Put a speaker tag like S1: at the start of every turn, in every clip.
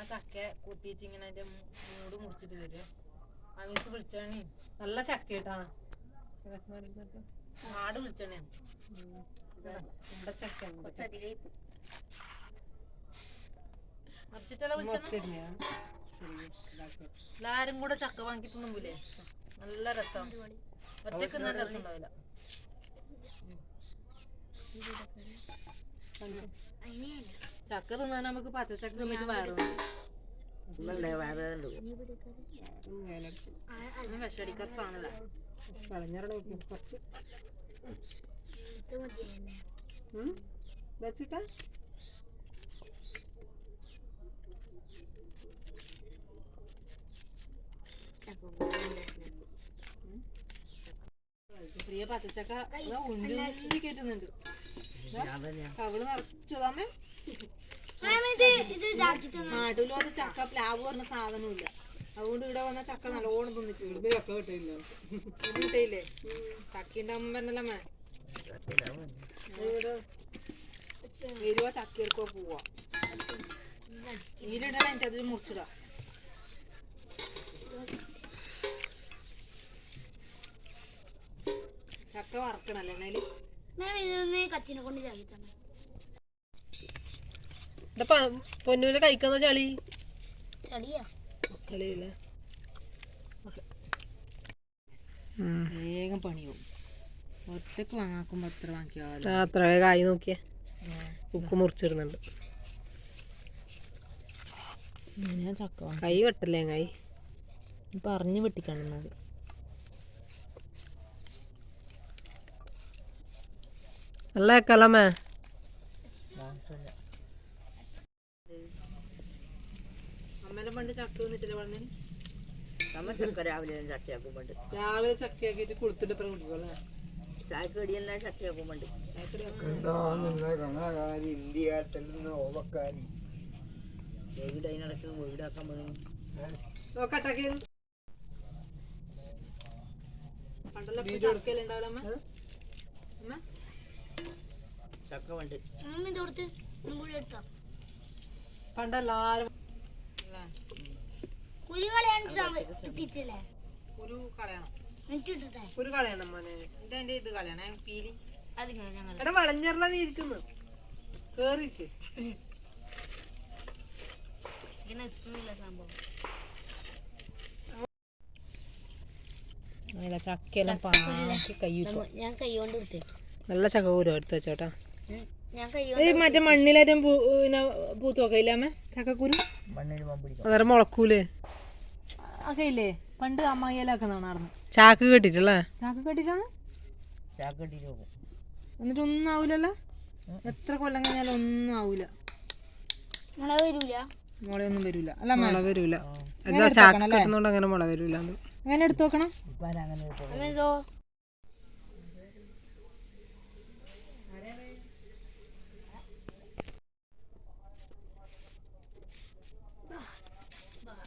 S1: അമ്മ ചക്ക കുത്തിയിട്ട് ഇങ്ങനെ അതിന്റെ മൂട് മുറിച്ചിട്ട് തരും. വിളിച്ചാണി
S2: നല്ല ചക്ക കേട്ടാ
S1: ആട് വിളിച്ചാണേ
S2: ഇവിടെ ചക്ക
S1: എല്ലാരും കൂടെ ചക്ക വാങ്ങി തിന്നുമ്പില്ലേ നല്ല രസം. ഒറ്റയ്ക്ക് നല്ല രസം ഉണ്ടാവില്ല. ചക്ക തിന്നാൻ നമുക്ക് പച്ചച്ചക്ക തിന്നിട്ട് വയറ് വിഷടിക്കാത്ത
S2: കളഞ്ഞറ കുറച്ച്. വെച്ചിട്ടാ
S1: പ്രിയ പച്ചച്ചക്ക ഉണ്ടി കയറ്റുന്നുണ്ട് കവൾ നിറച്ചു. തന്നെ നാട്ടിലും അത് ചക്ക പ്ലാവ് പറഞ്ഞ സാധനമില്ല അതുകൊണ്ട് ഇവിടെ വന്ന ചക്ക നല്ലോണം തിന്നിട്ടുണ്ട്.
S2: ചക്ക കിട്ടില്ല
S1: കിട്ടിയില്ലേ? ചക്ക ഉണ്ടാകുമ്പോ പറഞ്ഞല്ലമ്മേ വരുവോ ചക്ക എടുക്കോ പോവാ? നീരിടണ എനിക്ക് അതിൽ മുറിച്ചിടാം. ചക്ക വറക്കണല്ലേ എണ്ണയിൽ
S3: കത്തിനെ കൊണ്ട് ചാക്കി തന്നെ
S2: പൊന്നൂര് കഴിക്കുന്ന ചളി?
S3: ചളിയാ.
S2: കളിയില്ല
S1: വേഗം പണിയാവും. ഒറ്റയ്ക്ക് വാങ്ങാക്കുമ്പോ അത്ര വാങ്ങിക്കാലോ
S2: അത്ര കായ് നോക്കിയേ. ഉപ്പ് മുറിച്ചിടുന്നുണ്ട്.
S1: ഞാൻ ചക്ക
S2: കൈ വെട്ടല്ലേ കൈ?
S1: പറഞ്ഞ് വെട്ടിക്കണത്
S2: നല്ല കലമേ
S1: അമ്മേനെ പണ്ട് ചക്ക വന്നിട്ടില്ല പറഞ്ഞു
S4: രാവിലെ ചക്കയാക്കും പണ്ട്.
S2: രാവിലെ ചക്കയാക്കിട്ട് കുളിത്തിട്ട് ഇപ്പം കുടിക്കും അല്ലേ?
S4: ചായക്കടിയെല്ലാം ചക്കയാക്കും പണ്ട്. വീട് അതിനിടയ്ക്ക് വീടാക്കാൻ പോകുന്നു
S2: നോക്കട്ടെ
S1: പണ്ടല്ല ചക്കയില്ല അമ്മ? അമ്മ?
S4: ചക്ക പണ്ട്.
S2: പണ്ടെല്ലാരും
S3: കുരു കളയാണ്ട് ഇട്ടിട്ടില്ലേ
S1: ഒരു കളയണം
S3: എന്നിട്ട്
S2: ഒരു കളയണം മോനെ.
S1: ഇത് അതിന്റെ ഇത് കളയണേ. പീലി.
S3: അത് ഞങ്ങൾ
S2: എടാ വളഞ്ഞറല നീ ഇരിക്കുന്നു. കേറിക്ക്.
S1: ചക്കയെല്ലാം പാക്കി കൈ
S3: ഞാൻ കൈ കൊണ്ട് എടുത്തേ
S2: നല്ല ചക്ക കൂരോ എടുത്ത് വെച്ചോട്ടാ
S3: ഞാൻ കൈ
S1: ഈ മറ്റേ മണ്ണിലേറ്റം പിന്നെ പൂത്ത് ഇല്ലാമേ ചക്കക്കുരു?
S2: അന്നേരം മുളക്കൂലേ?
S1: ഒക്കെ ഇല്ലേ പണ്ട് അമ്മായിയിലാക്കുന്നതാണ് നടന്ന്
S2: ചാക്ക് കെട്ടിട്ടല്ലേ
S1: ചാക്ക് കെട്ടിട്ടാണ്
S4: പോകും.
S1: എന്നിട്ട് ഒന്നും ആവൂലല്ലോ? എത്ര കൊല്ലം കഴിഞ്ഞാലും ഒന്നും ആവൂല.
S3: മുള വരൂല.
S1: മോളെ ഒന്നും വരൂല. അല്ല
S2: മുള വരൂല. എന്താ ചാക്ക് കെട്ടുന്നോണ്ട് അങ്ങനെ മുള വരൂല.
S1: അങ്ങനെ എടുത്തു നോക്കണം
S4: ഇപ്പം അങ്ങനെ ഇപ്പൊ
S3: അമ്മ ഇതോ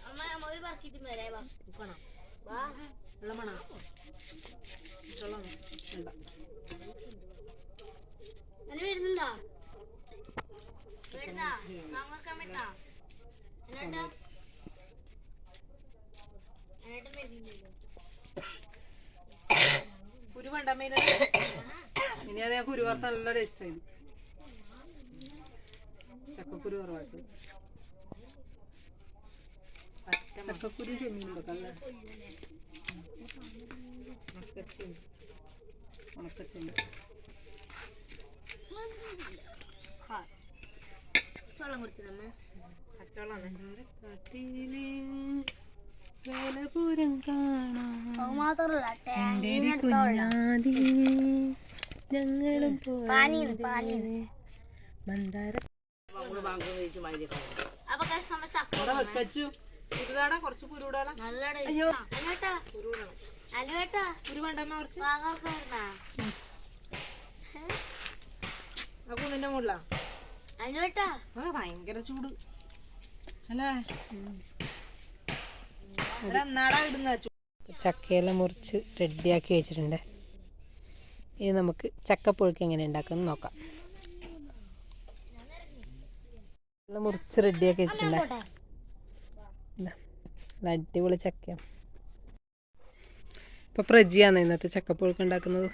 S3: അമ്മ അമ്മ ഒരു പറക്കിട്ട് വരാ വാ വാ
S1: വെള്ളമണ
S3: അങ്ങനെ വരുന്നുണ്ടോ വരുന്നാ മാങ്ങക്കാൻ പറ്റാ എന്നിട്ടോ എന്നിട്ട് വരുന്നില്ലല്ലോ
S1: കുരു വേണ്ട അമ്മയില
S2: ഇനി അത് ഞാൻ കുരു വറുത്ത നല്ല ടേസ്റ്റ് ആയി ചക്കക്കുരു കുറവായിട്ട്. ചക്കക്കുരു ചെമ്മീനുണ്ടോ? ഉണക്കച്ചെമ്മീൻ. ഉണക്കച്ചെമ്മീൻ.
S3: ചോളം കൊടുത്തിട്ടമ്മ
S2: വേലപുരം കാണാം.
S3: അത് മാത്രല്ല ടാങ്കിന്
S2: കുഞ്ഞാതി ഞങ്ങളും
S3: പാനീന്ന് പാനീന്ന്
S2: മന്ദാര
S1: കുറച്ച് കുരു വേണ്ട കുറച്ച്. മുകളിലാ. ഭയങ്കര ചൂട്. അല്ലേ? എടാ, എന്നാടാ ഇടുന്ന
S2: ചക്കയെല്ലാം മുറിച്ച് റെഡിയാക്കി വെച്ചിട്ടുണ്ട്. ഇനി നമുക്ക് ചക്കപ്പുഴുക്ക് എങ്ങനെ ഉണ്ടാക്കുമെന്ന് നോക്കാം. മുറിച്ച് റെഡിയാക്കി വെച്ചിട്ടുണ്ട്. അടിപൊളി ചക്കയാണ് ഇപ്പൊ പ്രജിയാണ് ഇന്നത്തെ ചക്കപ്പുഴുക്ക് ഉണ്ടാക്കുന്നത്.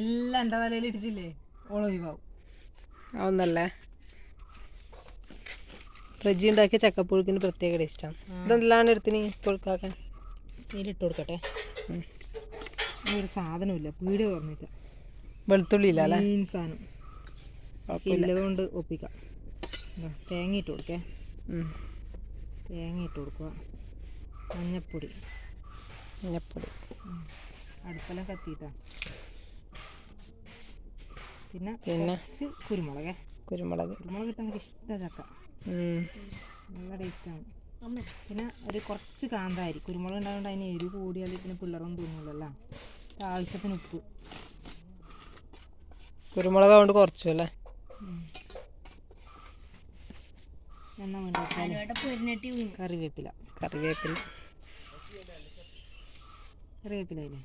S1: എല്ലാം എന്റെ തലയിൽ ഇട്ടിട്ടില്ലേ? ഓളൊഴിവാവും
S2: അതൊന്നല്ലേ? പ്രജി ഉണ്ടാക്കിയ ചക്കപ്പുഴുക്കിന് പ്രത്യേക ടേസ്റ്റാണ് ഇതെന്തെല്ലാം എടുത്തിന് പുഴുക്കാക്കാൻ
S1: ഇതിലിട്ട് കൊടുക്കട്ടെ. ഒരു സാധനമില്ല പീട് തുറന്നില്ല
S2: വെളുത്തുള്ളി ഇല്ല അല്ലേ
S1: സാധനം. ഇല്ലതുകൊണ്ട് ഒപ്പിക്കാം. തേങ്ങ ഇട്ട് കൊടുക്കേ. തേങ്ങ ഇട്ട് കൊടുക്കുക. മഞ്ഞപ്പൊടി.
S2: മഞ്ഞപ്പൊടി.
S1: അടുപ്പെല്ലാം കത്തിയിട്ടാ. പിന്നെ
S2: പിന്നെ?
S1: കുറച്ച് കുരുമുളകേ.
S2: കുരുമുളക്.
S1: കുരുമുളക് ഇട്ടാൽ ഇഷ്ടം ചക്ക. നല്ല ടേസ്റ്റാണ് പിന്നെ ഒരു കുറച്ച് കാന്താരി. കുരുമുളക് ഉണ്ടായതുകൊണ്ട് അതിന് എരിവ് കൂടിയാൽ പിന്നെ പിള്ളേരൊന്നും തിന്നില്ലല്ലോ ആവശ്യത്തിന് ഉപ്പ്.
S2: കുരുമുളക് കൊണ്ട് കുറച്ചു അല്ലേ?
S1: കറിവേപ്പില.
S2: കറിവേപ്പില.
S1: കറിവേപ്പില ഇല്ലേ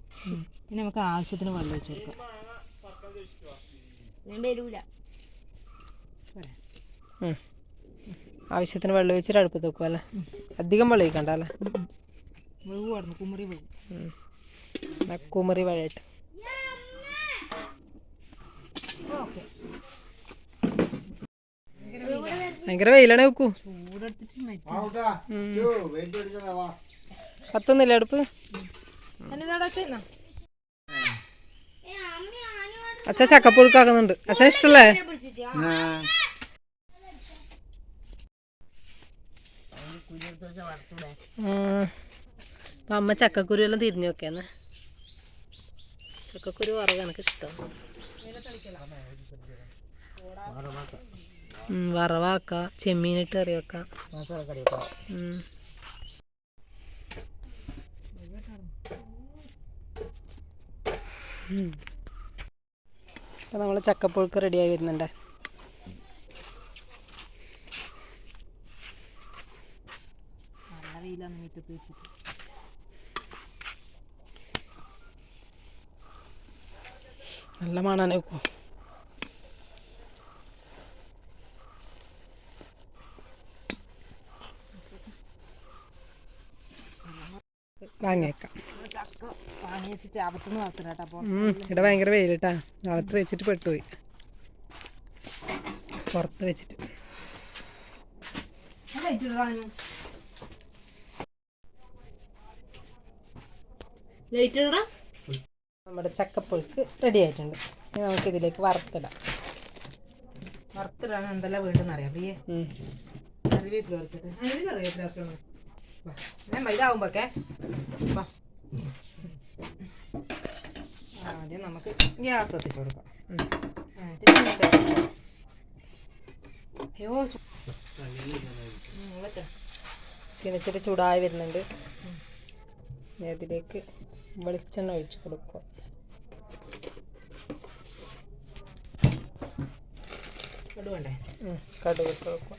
S1: ഇനി നമുക്ക് ആവശ്യത്തിന് വെള്ളം വെച്ച് കൊടുക്കാം.
S3: ഞാൻ വരൂല.
S2: പറയാം. ആവശ്യത്തിന് വെള്ളം ഒഴിച്ചിട്ട് അടുപ്പത്ത് വെക്കുക അല്ലേ? അധികം വെള്ളം ഒഴിക്കണ്ട അല്ലേ?
S1: കുമറി
S2: കുമറി വഴയിട്ട്. ഭയങ്കര വെയിലാണ് വെക്കൂ കത്തുന്നില്ല അടുപ്പ്? അച്ഛൻ ചക്കപ്പുഴുക്കാക്കുന്നുണ്ട്. അച്ഛൻ ഇഷ്ടല്ലേ? അപ്പം അമ്മ ചക്കക്കുരു എല്ലാം തിരിഞ്ഞു നോക്കിയാന്ന്. ചക്കക്കുരു വറവ് എനിക്ക് ഇഷ്ടം. വറവാക്ക ചെമ്മീനിട്ട് കറി വെക്കാം. അപ്പം നമ്മൾ ചക്കപ്പുഴുക്ക് റെഡിയായി വരുന്നുണ്ട്.
S1: നല്ല വെയിലാണ് മുറ്റത്ത് വെച്ചിട്ട്
S2: നല്ല മണാണ് വെക്കും വാങ്ങിയേക്കാം. ഇവിടെ ഭയങ്കര വെയിലിട്ടാ. അകത്ത് വെച്ചിട്ട് പെട്ടുപോയി. പുറത്ത് വെച്ചിട്ട്. നമ്മുടെ ചക്കപ്പുഴുക്ക് റെഡി ആയിട്ടുണ്ട്. ഇനി നമുക്ക് ഇതിലേക്ക് വറുത്തിടാം.
S1: വറുത്തിടാൻ എന്തെല്ലാം വീണ്ടും അറിയാം. പ്രിയേ. കറിവേപ്പില വറുത്തിട്ട്. അതിന് കറിവേപ്പില വറുത്തോളൂ. വാ. ഞാൻ ഇതാവുമ്പോക്കെ വാ. ആദ്യം നമുക്ക് ഗ്യാസ് കത്തിച്ച് കൊടുക്കാം. അയ്യോ.
S2: ചീനച്ചിട്ട് ചൂടായി വരുന്നുണ്ട്. അതിലേക്ക് വെളിച്ചെണ്ണ ഒഴിച്ച് കൊടുക്കുക. കടുക് ഇട്ട് കൊടുക്കുക.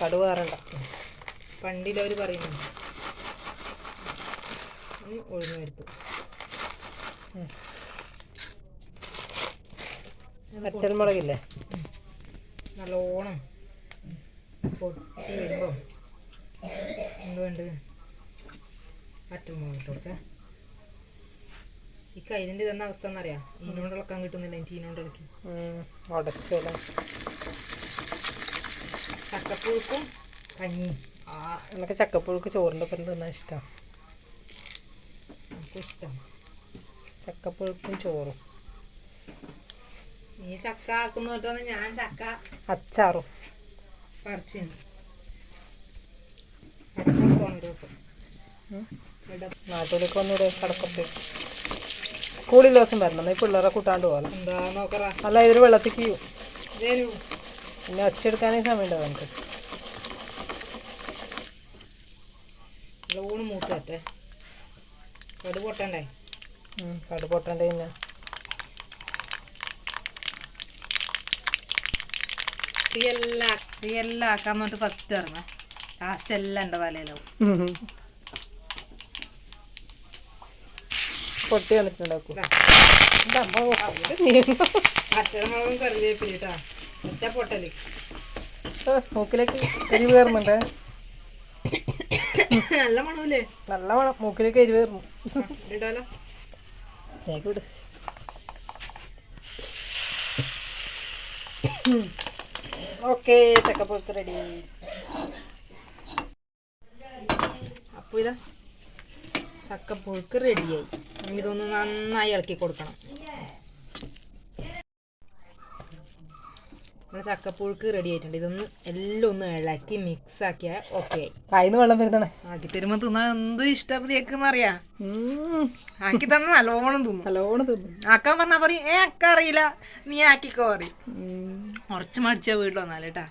S2: കടുക് കയറണ്ട
S1: പണ്ടിലവർ പറയുന്നു. ഒഴിഞ്ഞു വരുത്തും
S2: വറ്റൽമുളകില്ലേ
S1: നല്ലോണം പൊട്ടി വരുമ്പോൾ എന്ത് വേണ്ടത്? പറ്റൽമുളക് ഇട്ട് കൊടുക്കാം. ഈ കയ്യിലിന്റെ ഇതെന്ന അവസ്ഥ എന്നറിയാം? ഇളക്കാൻ കിട്ടുന്നില്ല എനിക്ക് ഈനോണ്ട് ഇളക്കി.
S2: ഉടച്ചല്ലേ
S1: ചക്കപ്പുഴുക്കും കഞ്ഞി. ആ
S2: ചക്കപ്പുഴുക്ക് ചോറിന്റെ ഒപ്പം തിന്നാൻ ഇഷ്ടമാണ്
S1: നമുക്കും ഇഷ്ടം.
S2: ചക്കപ്പുഴുക്കും ചോറും.
S1: നീ ചക്ക ആക്കുന്നോട്ടാണ് ഞാൻ ചക്ക
S2: അച്ചാറും. നാട്ടിലേക്ക് വന്നൂടെ കടക്കത്തെ സ്കൂളിൽ ദിവസം വരണം. ഈ പിള്ളേരെ കൂട്ടാണ്ട് പോകാം അല്ല ഇവർ വെള്ളത്തിൽ പിന്നെ
S1: അച്ചെടുക്കാനേ
S2: പിന്നെ ഒച്ചെടുക്കാനേ സമയമുണ്ടാവും നമുക്ക്.
S1: ഊണ് മൂത്ത് കടുപൊട്ടണ്ടേ കടു പൊട്ടണ്ടേ?
S2: കടു പൊട്ടണ്ടേ പിന്നെ
S1: റിയല്ലാം റിയല്ലാം ആക്കാൻ നോട്ട് ഫസ്റ്റ് ഇറങ്ങാം ലാസ്റ്റ് എല്ലാം എന്റെ തലയിലാവും.
S2: പൊട്ടി വന്നിട്ടുണ്ടാക്കും.
S1: പച്ചമുളകും കറിവേപ്പില കേട്ടാ ഒറ്റ പൊട്ടൽ.
S2: മൂക്കിലേക്ക് എരിവ് കയറുന്നുണ്ട്.
S1: നല്ല മണമല്ലേ?
S2: നല്ല മണം. മൂക്കിലേക്ക് എരിവ് കയറുന്നു.
S1: ഇടാലോ.
S2: വിട് ഓക്കെ ചക്കപ്പുഴുക്ക് റെഡി
S1: അപ്പോൾ ഇതാ ചക്കപ്പുഴുക്ക് റെഡിയായി ഇതൊന്ന് നന്നായി ഇളക്കി കൊടുക്കണം. നമ്മുടെ ചക്കപ്പുഴുക്ക് റെഡി ആയിട്ടുണ്ട്. ഇതൊന്ന് എല്ലാം ഒന്ന് ഇളക്കി മിക്സ് ആക്കിയാൽ ഓക്കെ ആയി.
S2: വായിന്ന് വെള്ളം വരുന്നത്
S1: ആക്കി തരുമ്പോൾ തിന്നാൻ എന്ത് ഇഷ്ടപ്രിയക്കെന്ന് അറിയാം ആക്കി തന്ന നല്ലോണം തിന്നും.
S2: നല്ലോണം തിന്നു.
S1: ആക്കാൻ പറഞ്ഞാ പറയും ഏ അക്ക അറിയില്ല നീ ആക്കിക്കോ പറയും. കുറച്ച് മടിച്ച വീട്ടിൽ വന്നാലേട്ടാ